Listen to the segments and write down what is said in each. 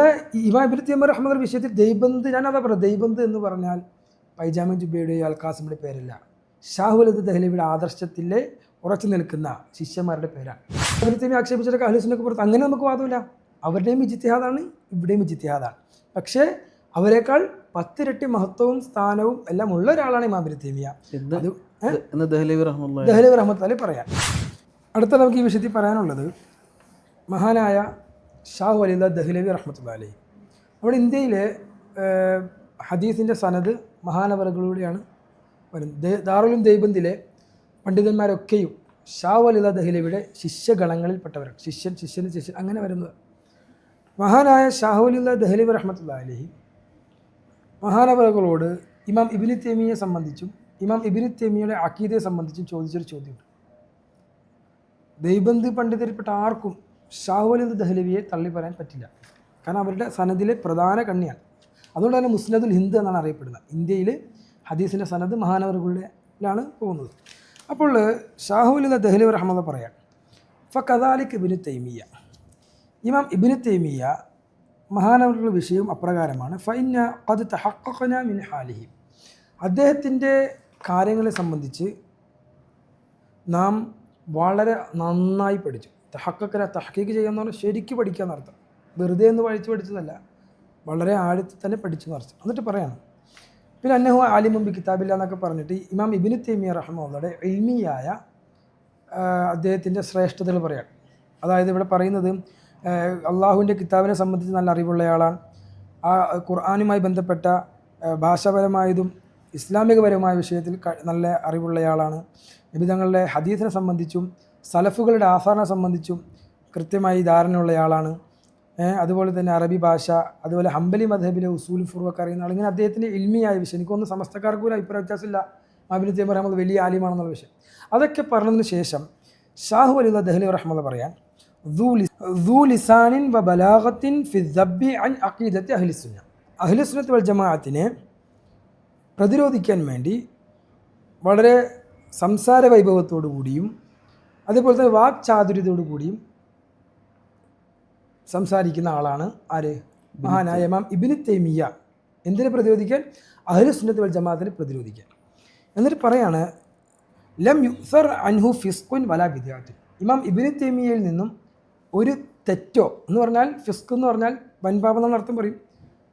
ഇവിടെ ഇമാം ഇബിൻ തീമർ അഹമ്മദ് വിഷയത്തിൽ ദൈബന്ത് ഞാൻ അതാ പറയാം ദൈബന്ത് എന്ന് പറഞ്ഞാൽ പൈജാമൻ ജുബയുടെയോ അൽക്കാസിമിയുടെ പേരല്ല. ഷാഹുലത് ദഹ്ലവിയുടെ ആദർശത്തിലെ ഉറച്ചു നിൽക്കുന്ന ശിഷ്യന്മാരുടെ പേരാണ്. ഇബിൻ തീമി ആക്ഷേപിച്ചിട്ട് അഹ്ലുസിനൊക്കെ പുറത്ത് അങ്ങനെ നമുക്ക് വാദമില്ല. അവരുടെയും ഇജിത്തിഹാദാണ് ഇവിടെയും ഇജിത്തിഹാദാണ് പക്ഷേ അവരെക്കാൾ പത്തിരട്ടി മഹത്വവും സ്ഥാനവും എല്ലാം ഉള്ള ഒരാളാണ് ഇമാം ഇബിൻ തീമിയ. ദഹ്ലവി റഹ്മത്ത് പറയാം. അടുത്ത നമുക്ക് ഈ വിഷയത്തിൽ പറയാനുള്ളത് മഹാനായ ഷാഹു അലില്ല ദഹ്ലവി റഹ്മത്തുള്ള അലി നമ്മുടെ ഇന്ത്യയിലെ ഹദീസിന്റെ സനത് മഹാനവറുകളിലൂടെയാണ് വരുന്നത്. ദാറുലും ദൈബന്തിലെ പണ്ഡിതന്മാരൊക്കെയും ഷാഹു അലില്ല ദഹ്ലവിയുടെ ശിഷ്യഗണങ്ങളിൽപ്പെട്ടവരാണ്. ശിഷ്യൻ ശിഷ്യന് ശിഷ്യൻ അങ്ങനെ വരുന്നത്. മഹാനായ ഷാഹു അലില്ല ദഹ്ലവി റഹ്മത്തുള്ള അലി മഹാനവറുകളോട് ഇമാം ഇബിനി തേമിയെ സംബന്ധിച്ചും ഇമാം ഇബിനി തേമിയുടെ അക്കീദയെ സംബന്ധിച്ചും ചോദിച്ചൊരു ചോദ്യമുണ്ട്. ദൈബന്ധി പണ്ഡിതരിൽപ്പെട്ട ആർക്കും ഷാഹുലിന്ദ് ദഹ്ലവിയെ തള്ളി പറയാൻ പറ്റില്ല. കാരണം അവരുടെ സനദിലെ പ്രധാന കണ്ണിയാണ്. അതുകൊണ്ട് തന്നെ മുസ്നദുൽ ഹിന്ദ് എന്നാണ് അറിയപ്പെടുന്നത്. ഇന്ത്യയിൽ ഹദീസിന്റെ സനദ് മഹാനവറുകളിലാണ് പോകുന്നത്. അപ്പോൾ ഷാഹുലി ദഹ്ലവി റഹ്മദ പറയാം. ഫ കദാലിക് ഇബിന് തൈമിയ ഇമാം ഇബിന് തൈമിയ മഹാനവറുകളുടെ വിഷയം അപ്രകാരമാണ്. ഫൈന അത് തഹക്കന മിൻ ഹാലിഹി. അദ്ദേഹത്തിന്റെ കാര്യങ്ങളെ സംബന്ധിച്ച് നാം വളരെ നന്നായി പഠിച്ചു. തഹക്കന തഹക്കീക്ക് ചെയ്യാന്ന് പറഞ്ഞാൽ ശരിക്കും പഠിക്കുക എന്നർത്ഥം വെറുതെ ഒന്ന് പഠിച്ച് പഠിച്ചതല്ല. വളരെ ആഴത്തിൽ തന്നെ പഠിച്ചു എന്നർത്ഥം എന്നിട്ട് പറയാണ്. പിന്നെ അന്നഹു ആലിമുമ്പി കിതാബില്ല എന്നൊക്കെ പറഞ്ഞിട്ട് ഇമാം ഇബിന് തേമിയ റഹ്മുള്ളയുടെ എൽമിയായ അദ്ദേഹത്തിന്റെ ശ്രേഷ്ഠതകൾ പറയാം. അതായത് ഇവിടെ പറയുന്നത് അള്ളാഹുവിന്റെ കിതാബിനെ സംബന്ധിച്ച് നല്ല അറിവുള്ളയാളാണ് ആ ഖുർആാനുമായി ബന്ധപ്പെട്ട ഭാഷാപരമായതും ഇസ്ലാമികപരമായ വിഷയത്തിൽ നല്ല അറിവുള്ളയാളാണ് നിബിതങ്ങളുടെ ഹദീസിനെ സംബന്ധിച്ചും സലഫുകളുടെ ആസാറിനെ സംബന്ധിച്ചും കൃത്യമായി ധാരണയുള്ള ആളാണ് അതുപോലെ തന്നെ അറബി ഭാഷ അതുപോലെ ഹംബലി മധബിലെ ഉസൂൽ ഫുറുവൊക്കെ അറിയുന്ന ആൾ ഇങ്ങനെ അദ്ദേഹത്തിന്റെ ഇൽമിയായ വിഷയം. എനിക്കൊന്നും സമസ്തക്കാർക്ക് ഒരു അഭിപ്രായ വ്യത്യാസമില്ല. മാബിന് തേമർ അഹമ്മദ് വലിയ ആലിമാണെന്നുള്ള വിഷയം. അതൊക്കെ പറഞ്ഞതിന് ശേഷം ഷാഹു അലി ദഹലി റഹ്മദ് പറയാൻ ലിസാനിൻ അൻ വൽ ജമാഅത്തിനെ പ്രതിരോധിക്കാൻ വേണ്ടി വളരെ സംസാര വൈഭവത്തോടു കൂടിയും അതേപോലെ തന്നെ വാക്ചാതുര്യത്തോടു കൂടിയും സംസാരിക്കുന്ന ആളാണ് ആര്? മഹാനായ ഇമാം ഇബിന് തൈമിയ എന്തിനെ പ്രതിരോധിക്കാൻ? അഹ്ലു സുന്നത്ത് വൽ ജമാഅത്തിനെ പ്രതിരോധിക്കാൻ. എന്നിട്ട് പറയാണ് ലം യുസർ അൻഹു ഫിസ്കുൻ വല വിദ്യാർത്ഥി ഇമാം ഇബിന് തൈമിയയിൽ നിന്നും ഒരു തെറ്റോ എന്ന് പറഞ്ഞാൽ ഫിസ്ക് എന്ന് പറഞ്ഞാൽ വൻപാപം എന്നുള്ള അർത്ഥം പറയും.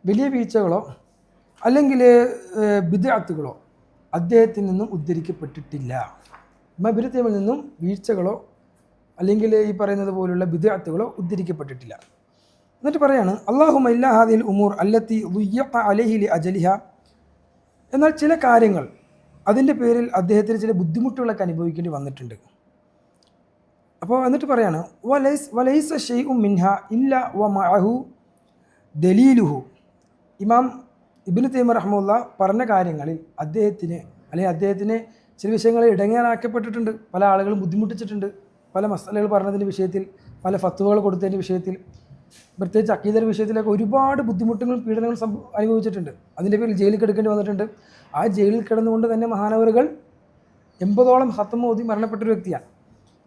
വലിയ വീഴ്ചകളോ അല്ലെങ്കിൽ വിദ്യാർത്ഥികളോ അദ്ദേഹത്തിൽ നിന്നും ഉദ്ധരിക്കപ്പെട്ടിട്ടില്ല. ഇബിന് നിന്നും വീഴ്ചകളോ അല്ലെങ്കിൽ ഈ പറയുന്നത് പോലുള്ള വിദ്യാർത്ഥികളോ ഉദ്ധരിക്കപ്പെട്ടിട്ടില്ല. എന്നിട്ട് പറയാണ് അള്ളാഹു ഹാദിൽ ഉമൂർ അല്ലത്തി അലഹിലി അജലിഹ. എന്നാൽ ചില കാര്യങ്ങൾ അതിന്റെ പേരിൽ അദ്ദേഹത്തിന് ചില ബുദ്ധിമുട്ടുകളൊക്കെ അനുഭവിക്കേണ്ടി വന്നിട്ടുണ്ട്. അപ്പോൾ എന്നിട്ട് പറയാണ് വലൈസ് വലൈസ ഷെയ്ഉ മിൻഹ ഇല്ല വ മഹു ദലീലുഹു. ഇമാം ഇബിന് തൈമ റഹ്മുല്ല പറഞ്ഞ കാര്യങ്ങളിൽ അദ്ദേഹത്തിന് അല്ലെങ്കിൽ അദ്ദേഹത്തിന് ചില വിഷയങ്ങൾ ഇടങ്ങേറാക്കപ്പെട്ടിട്ടുണ്ട്. പല ആളുകളും ബുദ്ധിമുട്ടിച്ചിട്ടുണ്ട്. പല മസാലകൾ പറഞ്ഞതിന്റെ വിഷയത്തിൽ പല ഫത്തുവകൾ കൊടുത്തതിന്റെ വിഷയത്തിൽ പ്രത്യേകിച്ച് അക്കീദര വിഷയത്തിലൊക്കെ ഒരുപാട് ബുദ്ധിമുട്ടുകളും പീഡനങ്ങളും അനുഭവിച്ചിട്ടുണ്ട്. അതിന്റെ പേരിൽ ജയിലിൽ കിടക്കേണ്ടി വന്നിട്ടുണ്ട്. ആ ജയിലിൽ കിടന്നുകൊണ്ട് തന്നെ മഹാനവറുകൾ എൺപതോളം ഹത്തം മോദി മരണപ്പെട്ടൊരു വ്യക്തിയാണ്.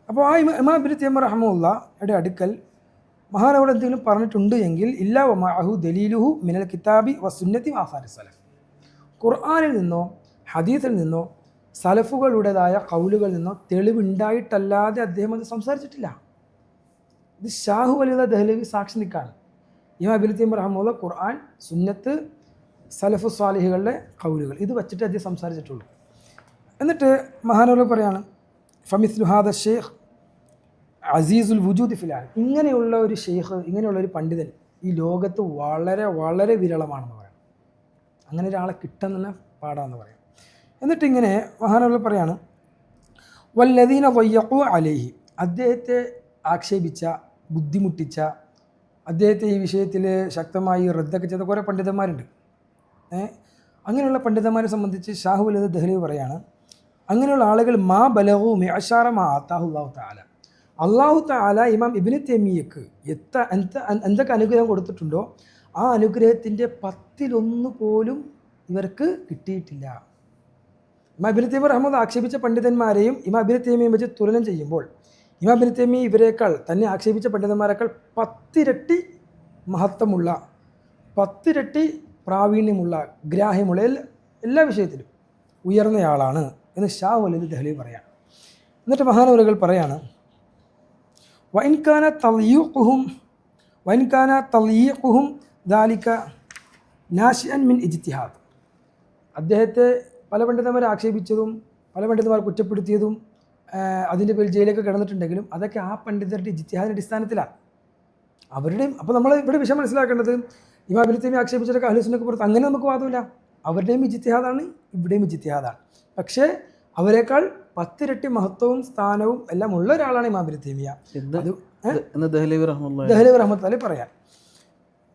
അപ്പോൾ ആ ഇമ ബിൻ ഇബിൻ റഹമുള്ളയുടെ അടുക്കൽ മഹാനവർ എന്തെങ്കിലും പറഞ്ഞിട്ടുണ്ട് എങ്കിൽ ഇല്ല വമാഹു ദലീലുഹു മിനൽ കിതാബി വസുന്നത്തി സലഫ്. ഖുർആാനിൽ നിന്നോ ഹദീസിൽ നിന്നോ സലഫുകളുടേതായ കൗലുകളിൽ നിന്നോ തെളിവുണ്ടായിട്ടല്ലാതെ അദ്ദേഹം അത് സംസാരിച്ചിട്ടില്ല. ഇത് ഷാഹു വലിയ ദഹ്ലവി സാക്ഷി നിൽക്കാണ് ഇമാ അബിൻ തീം റഹ്മുള്ള ഖുർആൻ സുന്നത്ത് സലഫു സ്വാലിഹികളുടെ കൗലുകൾ. ഇത് വച്ചിട്ട് അദ്ദേഹം സംസാരിച്ചിട്ടുള്ളൂ. എന്നിട്ട് മഹാനവർ പറയാണ് ഫമിസ് ലുഹാദ ഷെയ്ഖ് അസീസുൽ വുജൂദ് ഫിലാൻ. ഇങ്ങനെയുള്ള ഒരു ഷെയ്ഖ് ഇങ്ങനെയുള്ള ഒരു പണ്ഡിതൻ ഈ ലോകത്ത് വളരെ വളരെ വിരളമാണെന്ന് പറയാം അങ്ങനെ ഒരാളെ കിട്ടുന്ന പാടാന്ന് പറയാം എന്നിട്ട് ഇങ്ങനെ മഹാനവർ പറയാണ് വല്ലദീന വയ്യക്കു അലേഹി. അദ്ദേഹത്തെ ആക്ഷേപിച്ച ബുദ്ധിമുട്ടിച്ച അദ്ദേഹത്തെ ഈ വിഷയത്തിൽ ശക്തമായി റദ്ദൊക്കെ ചെയ്ത കുറേ പണ്ഡിതന്മാരുണ്ട്. അങ്ങനെയുള്ള പണ്ഡിതന്മാരെ സംബന്ധിച്ച് ഷാഹു അലത് ദഹ്ലി പറയാണ് അങ്ങനെയുള്ള ആളുകൾ മാ ബലഹു മേഷാറ മാ ആത്താഹു അള്ളാഹു താല അള്ളാഹു താല ഇമാം ഇബിന് തെമിയക്ക് എത്ത എന്ത എന്തൊക്കെ അനുഗ്രഹം കൊടുത്തിട്ടുണ്ടോ ആ അനുഗ്രഹത്തിന്റെ പത്തിലൊന്ന് പോലും ഇവർക്ക് കിട്ടിയിട്ടില്ല. ഇമാം ഇബിന് തൈമ റഹ്മദ് ആക്ഷേപിച്ച പണ്ഡിതന്മാരെയും ഇമാബിനിത്തേമിയും വെച്ച് തുലനം ചെയ്യുമ്പോൾ ഇമാബിനിത്തേമി തൈമി ഇവരെക്കാൾ തന്നെ ആക്ഷേപിച്ച പണ്ഡിതന്മാരെക്കാൾ പത്തിരട്ടി മഹത്വമുള്ള പത്തിരട്ടി പ്രാവീണ്യമുള്ള ഗ്രാഹ്യമുള്ള എല്ലാ എല്ലാ വിഷയത്തിലും ഉയർന്നയാളാണ് എന്ന് ഷാ വലീദ് ദഹ്ലി പറയാം എന്നിട്ട് മഹാനവരുകൾ പറയാണ് വൈൻകാന തലീഖുഹും വൈൻകാന തലീഖുഹും ദാലിക നാഷിയൻ മിൻ ഇജ്തിഹാദ്. അദ്ദേഹത്തെ പല പണ്ഡിതന്മാരെ ആക്ഷേപിച്ചതും പല പണ്ഡിതന്മാർ കുറ്റപ്പെടുത്തിയതും അതിന്റെ പേരിൽ ജയിലൊക്കെ കിടന്നിട്ടുണ്ടെങ്കിലും അതൊക്കെ ആ പണ്ഡിതരുടെ ജിത്യാദിന്റെ അടിസ്ഥാനത്തിലാണ്. അവരുടെയും അപ്പോൾ നമ്മൾ ഇവിടെ വിഷയം മനസ്സിലാക്കേണ്ടത് ഇമാ ബിലിത്തേമി ആക്ഷേപിച്ചതൊക്കെ അഹ്ലുസിനൊക്കെ പുറത്ത് അങ്ങനെ നമുക്ക് വാദമില്ല. അവരുടെയും ഇജിത്തിഹാദാണ് ഇവിടെയും ഇജിത്തിഹാദാണ് പക്ഷേ അവരെക്കാൾ പത്തിരട്ടി മഹത്വവും സ്ഥാനവും എല്ലാം ഉള്ള ഒരാളാണ് ഇമാം ബിലിത്തേമിയ എന്ന് അത് എന്ന് ദഹ്ലവി റഹ്മത്ത് അലി പറയാൻ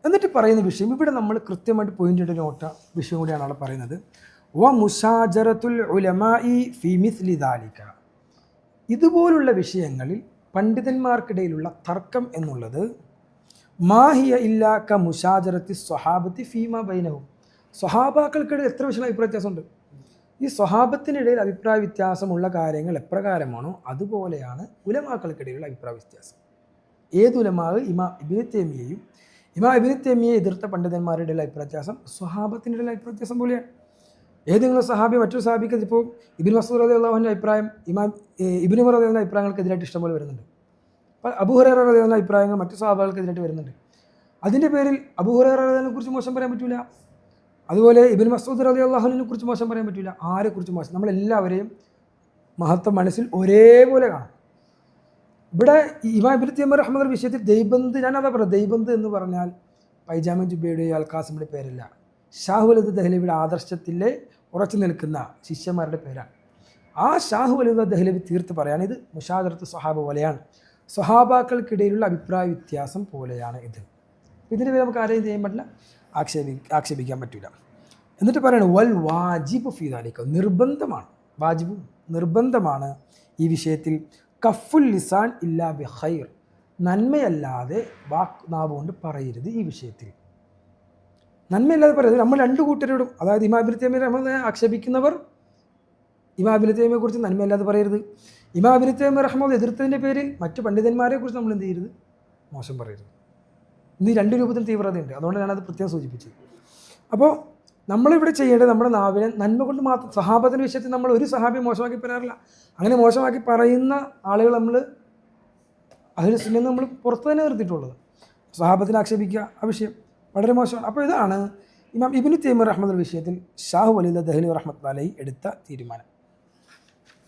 എന്നിട്ട് പറയുന്ന വിഷയം ഇവിടെ നമ്മൾ കൃത്യമായിട്ട് പോയിന്റ് ഇട്ട് നോട്ട വിഷയം കൂടിയാണ് അവിടെ പറയുന്നത്. ഇതുപോലുള്ള വിഷയങ്ങളിൽ പണ്ഡിതന്മാർക്കിടയിലുള്ള തർക്കം എന്നുള്ളത് മാഹിയ ഇല്ലാ ക മുഷാജറത്തി സ്വഹാബത്തി ഫീമ ബൈനവും സ്വഹാബാക്കൾക്കിടയിൽ എത്ര വിഷയം അഭിപ്രായ വ്യത്യാസമുണ്ട് ഈ സ്വഹാബത്തിനിടയിൽ അഭിപ്രായ വ്യത്യാസമുള്ള കാര്യങ്ങൾ എപ്രകാരമാണോ? അതുപോലെയാണ് ഉലമാക്കൾക്കിടയിലുള്ള അഭിപ്രായ വ്യത്യാസം ഏത് ഉലമാവ്? ഇമാ ഇബിന് തേമിയെയും. ഇമാ ഇബിന് തേമിയെ എതിർത്ത പണ്ഡിതന്മാരുടെ അഭിപ്രായ വ്യത്യാസം സ്വഹാബത്തിനിടയിൽ അഭിപ്രായ വ്യത്യാസം പോലെയാണ്. ഏതെങ്കിലും സഹാബി മറ്റൊരു സഹാബിക്ക് ഇപ്പോൾ ഇബിൻ മസൂദ് റതി അള്ളാഹുവിന്റെ അഭിപ്രായം ഇമാം ഇബിന് ഉമർ റതി അഭിപ്രായങ്ങൾക്കെതിരായിട്ട് ഇഷ്ടംപോലെ വരുന്നുണ്ട്. അപ്പോൾ അബുഹുറ റതി അഭിപ്രായങ്ങൾ മറ്റു സഹാബികൾക്ക് എതിരായിട്ട് വരുന്നുണ്ട്. അതിന്റെ പേരിൽ അബുഹുറ റദിനെ കുറിച്ച് മോശം പറയാൻ പറ്റില്ല അതുപോലെ ഇബിൻ മസൂദ് റതി അള്ളാഹുവിനെ കുറിച്ച് മോശം പറയാൻ പറ്റില്ല ആരെക്കുറിച്ച് മോശം? നമ്മളെല്ലാവരെയും മഹത്വം മനസ്സിൽ ഒരേപോലെ കാണും ഇവിടെ ഇമാം ഇബിൻ തിയമർ അഹമ്മദ് വിഷയത്തിൽ ദൈബന്ത് ഞാൻ അതാ പറയാം ദൈബന്ത് എന്ന് പറഞ്ഞാൽ പൈജാമ ജുബയുടെ അൽക്കാസിമിന്റെ പേരല്ല. ഷാഹുലത് ദഹ്ലവിയുടെ ആദർശത്തിലെ ഉറച്ചു നിൽക്കുന്ന ശിഷ്യന്മാരുടെ പേരാണ്. ആ ഷാഹു അലിദ് ദഹ്ലവി തീർത്ത് പറയാൻ ഇത് മുഷാദർത്ത് സ്വഹാബ പോലെയാണ്. സ്വഹാബാക്കൾക്കിടയിലുള്ള അഭിപ്രായ വ്യത്യാസം പോലെയാണ് ഇത്. ഇതിന് പേര് നമുക്ക് ആരെയും ചെയ്യാൻ പറ്റില്ല? ആക്ഷേപി ആക്ഷേപിക്കാൻ പറ്റില്ല എന്നിട്ട് പറയണം വൽ വാജിബ് ഫീദാലിക്ക നിർബന്ധമാണ്. വാജിബ് നിർബന്ധമാണ് ഈ വിഷയത്തിൽ. കഫുൽ ലിസാൻ ഇല്ലാ ബിഹൈർ നന്മയല്ലാതെ വാക്ക് നാവ് കൊണ്ട് പറയരുത് ഈ വിഷയത്തിൽ. നന്മയല്ലാതെ പറയുന്നത് നമ്മൾ രണ്ട് കൂട്ടരോടും അതായത് ഇമാബിലി തേമിയെ നമ്മൾ ആക്ഷേപിക്കുന്നവർ ഇമാബിലി തേമിയെ കുറിച്ച് നന്മയല്ലാതെ പറയരുത്. ഇമാബിലി തേമി റഹ്മദ് എതിർത്തതിന്റെ പേരിൽ മറ്റു പണ്ഡിതന്മാരെ കുറിച്ച് നമ്മൾ എന്ത് ചെയ്യരുത്? മോശം പറയരുത്. ഇന്ന് രണ്ട് രൂപത്തിൽ തീവ്രതയുണ്ട്. അതുകൊണ്ട് ഞാനത് പ്രത്യേകം സൂചിപ്പിച്ചത്. അപ്പോൾ നമ്മളിവിടെ ചെയ്യേണ്ടത് നമ്മുടെ നാവിനെ നന്മ കൊണ്ട് മാത്രം സഹാബത്തിന്റെ വിഷയത്തിൽ നമ്മൾ ഒരു സഹാബി മോശമാക്കി പറയാറില്ല. അങ്ങനെ മോശമാക്കി പറയുന്ന ആളുകൾ നമ്മൾ അതിന് നമ്മൾ പുറത്ത് തന്നെ നിർത്തിയിട്ടുള്ളത്. സഹാബത്തിനെ ആക്ഷേപിക്കുക ആ വിഷയം. വളരെ മോശമാണ്. അപ്പോൾ ഇതാണ് ഇമാം ഇബിന് തൈമർ അഹമ്മദ് വിഷയത്തിൽ ഷാഹു അലി ദഹ്ലി റഹ്മത്ത് അലൈ എടുത്ത തീരുമാനം.